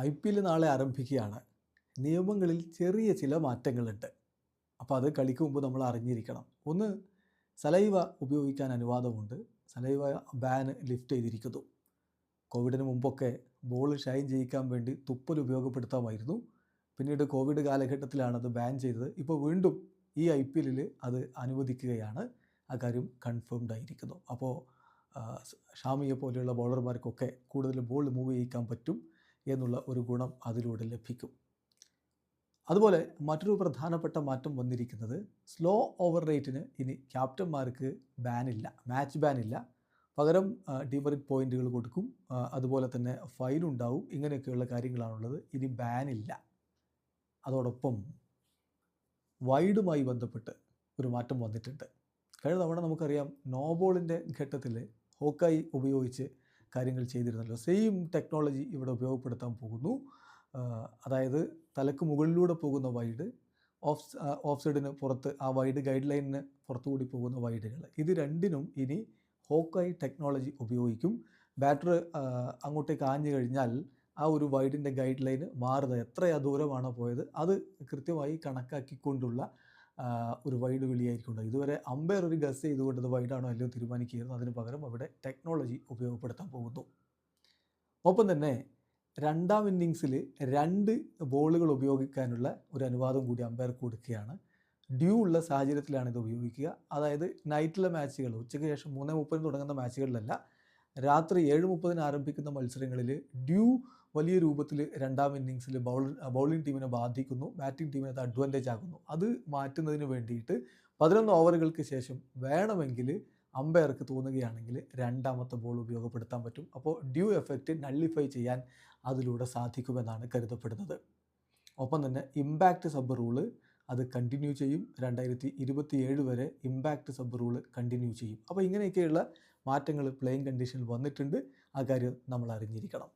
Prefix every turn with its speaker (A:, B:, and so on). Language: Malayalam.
A: ഐ പി എൽ നാളെ ആരംഭിക്കുകയാണ്. നിയമങ്ങളിൽ ചെറിയ ചില മാറ്റങ്ങളുണ്ട്. അപ്പോൾ അത് കളിക്ക് മുമ്പ് നമ്മൾ അറിഞ്ഞിരിക്കണം. ഒന്ന് സലൈവ ഉപയോഗിക്കാൻ അനുവാദമുണ്ട്. സലൈവ ബാൻ ലിഫ്റ്റ് ചെയ്തിരിക്കുന്നു. കോവിഡിന് മുമ്പൊക്കെ ബോൾ ഷൈൻ ചെയ്യിക്കാൻ വേണ്ടി തുപ്പൽ ഉപയോഗപ്പെടുത്താമായിരുന്നു. പിന്നീട് കോവിഡ് കാലഘട്ടത്തിലാണ് അത് ബാൻ ചെയ്തത്. ഇപ്പോൾ വീണ്ടും ഈ ഐ പി എല്ലിൽ അത് അനുവദിക്കുകയാണ്. ആ കാര്യം കൺഫേംഡ് ആയിരിക്കുന്നു. അപ്പോൾ ഷാമിയെ പോലെയുള്ള ബോളർമാർക്കൊക്കെ കൂടുതൽ ബോൾ മൂവ് ചെയ്യിക്കാൻ പറ്റും. എന്നുള്ള ഒരു ഗുണം അതിലൂടെ ലഭിക്കും. അതുപോലെ മറ്റൊരു പ്രധാനപ്പെട്ട മാറ്റം വന്നിരിക്കുന്നത് സ്ലോ ഓവർ റേറ്റിന് ഇനി ക്യാപ്റ്റന്മാർക്ക് ബാനില്ല മാച്ച് ബാനില്ല പകരം ഡിമറിറ്റ് പോയിന്റുകൾ കൊടുക്കും. അതുപോലെ തന്നെ ഫൈൻ ഉണ്ടാവും. ഇങ്ങനെയൊക്കെയുള്ള കാര്യങ്ങളാണുള്ളത്. ഇനി ബാനില്ല അതോടൊപ്പം വൈഡുമായി ബന്ധപ്പെട്ട് ഒരു മാറ്റം വന്നിട്ടുണ്ട്. കഴിഞ്ഞ തവണ നമുക്കറിയാം നോബോളിന്റെ ഘട്ടത്തിൽ ഹോക്കായി ഉപയോഗിച്ച് കാര്യങ്ങൾ ചെയ്തിരുന്നല്ലോ. സെയിം ടെക്നോളജി ഇവിടെ ഉപയോഗപ്പെടുത്താൻ പോകുന്നു. അതായത് തലക്ക് മുകളിലൂടെ പോകുന്ന വൈഡ് ഓഫ് ഓഫ് സൈഡിന് പുറത്ത് ആ വൈഡ് ഗൈഡ് ലൈനിന് പുറത്തുകൂടി പോകുന്ന വൈഡുകൾ ഇത് രണ്ടിനും ഇനി ഹോക്കായി ടെക്നോളജി ഉപയോഗിക്കും. ബാറ്റർ അങ്ങോട്ടേക്ക് ആഞ്ഞു കഴിഞ്ഞാൽ ആ ഒരു വൈഡിന്റെ ഗൈഡ് ലൈന് മാറുന്നത് എത്ര ദൂരമാണോ പോയത് അത് കൃത്യമായി കണക്കാക്കിക്കൊണ്ടുള്ള ഒരു വൈഡ് വിളിയായിരിക്കും. ഇതുവരെ അമ്പയർ ഒരു ഗസ് ചെയ്തുകൊണ്ട് ഇത് വൈഡാണോ അല്ലയോ തീരുമാനിക്കുകയായിരുന്നു. അതിന് പകരം അവിടെ ടെക്നോളജി ഉപയോഗപ്പെടുത്താൻ പോകുന്നു. ഒപ്പം തന്നെ രണ്ടാം ഇന്നിങ്സിൽ രണ്ട് ബോളുകൾ ഉപയോഗിക്കാനുള്ള ഒരു അനുവാദം കൂടി അമ്പയർ കൊടുക്കുകയാണ്. ഡ്യൂ ഉള്ള സാഹചര്യത്തിലാണ് ഇത് ഉപയോഗിക്കുക. അതായത് നൈറ്റിലെ മാച്ചുകൾ ഉച്ചയ്ക്ക് ശേഷം മൂന്ന് മുപ്പതിന് തുടങ്ങുന്ന മാച്ചുകളിലല്ല രാത്രി ഏഴ് മുപ്പതിന് ആരംഭിക്കുന്ന മത്സരങ്ങളിൽ ഡ്യൂ വലിയ രൂപത്തിൽ രണ്ടാം ഇന്നിങ്സിൽ ബൗൾ ബൗളിംഗ് ടീമിനെ ബാധിക്കുന്നു. ബാറ്റിംഗ് ടീമിന് അത് അഡ്വാന്റേജ് ആകുന്നു അത് മാറ്റുന്നതിന് വേണ്ടിയിട്ട് പതിനൊന്ന് ഓവറുകൾക്ക് ശേഷം വേണമെങ്കിൽ അമ്പയർക്ക് തോന്നുകയാണെങ്കിൽ രണ്ടാമത്തെ ബോൾ ഉപയോഗപ്പെടുത്താൻ പറ്റും. അപ്പോൾ ഡ്യൂ എഫക്റ്റ് നള്ളിഫൈ ചെയ്യാൻ അതിലൂടെ സാധിക്കുമെന്നാണ് കരുതപ്പെടുന്നത്. ഒപ്പം തന്നെ ഇമ്പാക്റ്റ് സബ് റൂൾ അത് കണ്ടിന്യൂ ചെയ്യും. രണ്ടായിരത്തി ഇരുപത്തി ഏഴ് വരെ ഇമ്പാക്റ്റ് സബ് റൂൾ കണ്ടിന്യൂ ചെയ്യും. അപ്പോൾ ഇങ്ങനെയൊക്കെയുള്ള മാറ്റങ്ങൾ പ്ലേയിങ് കണ്ടീഷനിൽ വന്നിട്ടുണ്ട്. ആ കാര്യം നമ്മൾ അറിഞ്ഞിരിക്കണം.